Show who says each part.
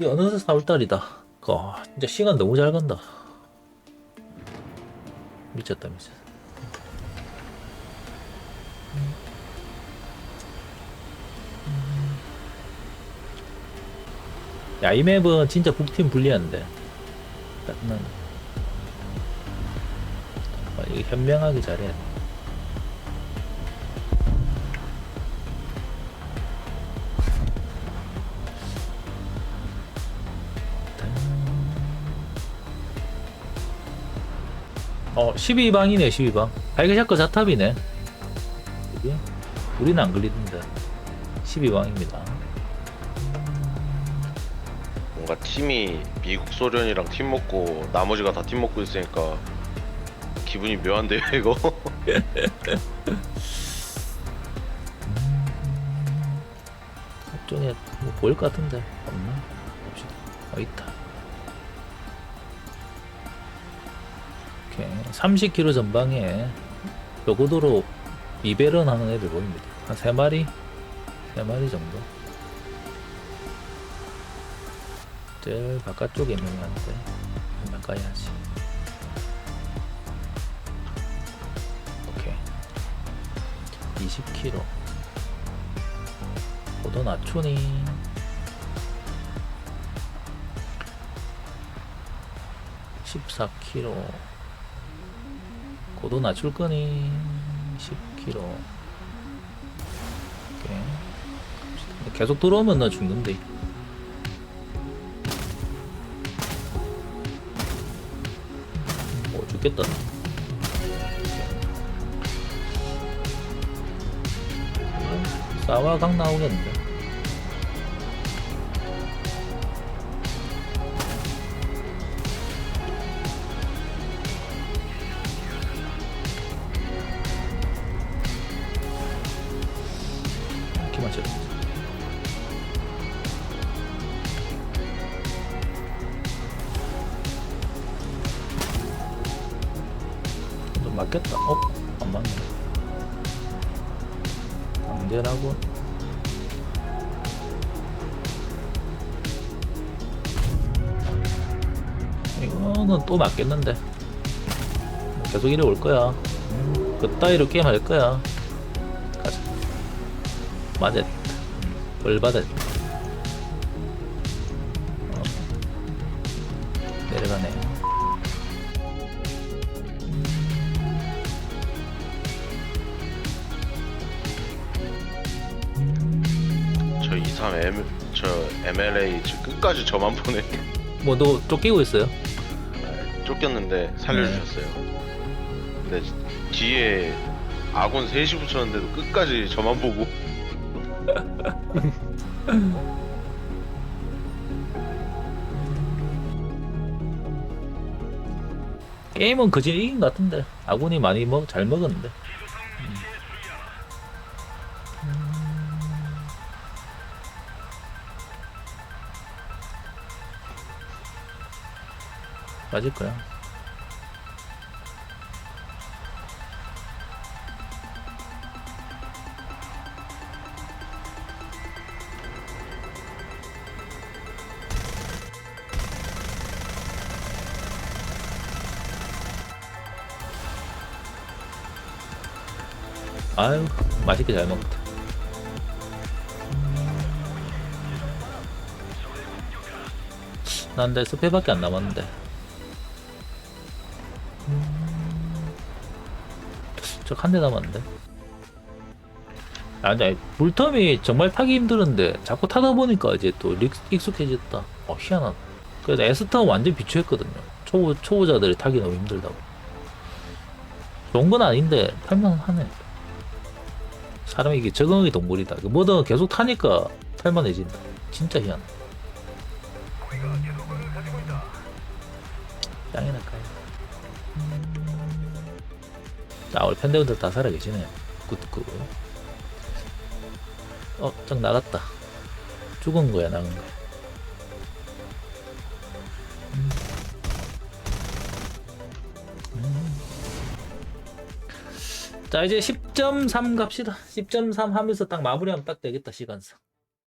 Speaker 1: 이 어느새 4월달이다. 어, 진짜 시간 너무 잘 간다. 미쳤다 미쳤다. 야, 이 맵은 진짜 북팀 불리한데. 짜증나. 아, 이거 현명하게 잘해 어, 12방이네, 12방. 발그샷거 자탑이네. 우리는 안 걸리던데. 12방입니다.
Speaker 2: 뭔가 팀이 미국 소련이랑 팀 먹고 나머지가 다 팀 먹고 있으니까 기분이 묘한데요 이거
Speaker 1: 쪽에 뭐 보일 것 같은데. 없나? 봅시다. 어, 있다. 오케이. 30km 전방에 요고도로 이베런 하는 애들 보입니다. 한 3마리? 3마리 정도. 제일 바깥쪽에 있는 건데. 가까이 하지. 오케이. 20km. 고도 낮추니. (14km) 고도 낮출 거니 10km 오케이. 계속 들어오면 나 죽는데 오 죽겠다 나. 싸와강 나오겠는데 맞춰 좀 맞겠다. 어? 안 맞네. 강제라고? 이거는 또 맞겠는데. 계속 이래 올 거야. 음, 그따위로 게임 할 거야 맞았다 벌 받았다 어. 내려가네.
Speaker 2: 저23 M 저 MLA 저 끝까지 저만 보내.
Speaker 1: 뭐 너 쫓기고 있어요?
Speaker 2: 쫓겼는데 살려주셨어요. 근데 뒤에 아군 셋이 붙였는데도 끝까지 저만 보고
Speaker 1: 게임은 그지 이긴 것 같은데 아군이 많이 먹, 잘 먹었는데. 음. 맞을 거야 아유 맛있게 잘 먹었다. 난데 스페밖에 안 남았는데. 저 한 대 남았는데. 아 근데 물텀이 정말 타기 힘들은데 자꾸 타다 보니까 이제 또 릭- 익숙해졌다. 어 희한하다. 그래서 에스타 완전 비추했거든요. 초보, 초보자들이 타기 너무 힘들다고. 좋은 건 아닌데 탈만하네 사람이 이게 적응하기 동물이다. 그 뭐든 계속 타니까 탈만해진다. 진짜 희한. 짱이 날까요? 자, 우리 팬데분들 다 살아계시네요. 굿굿. 어, 짱 나갔다. 죽은 거야, 나간 거야. 자 이제 10.3 갑시다. 10.3 하면서 딱 마무리하면 딱 되겠다 시간상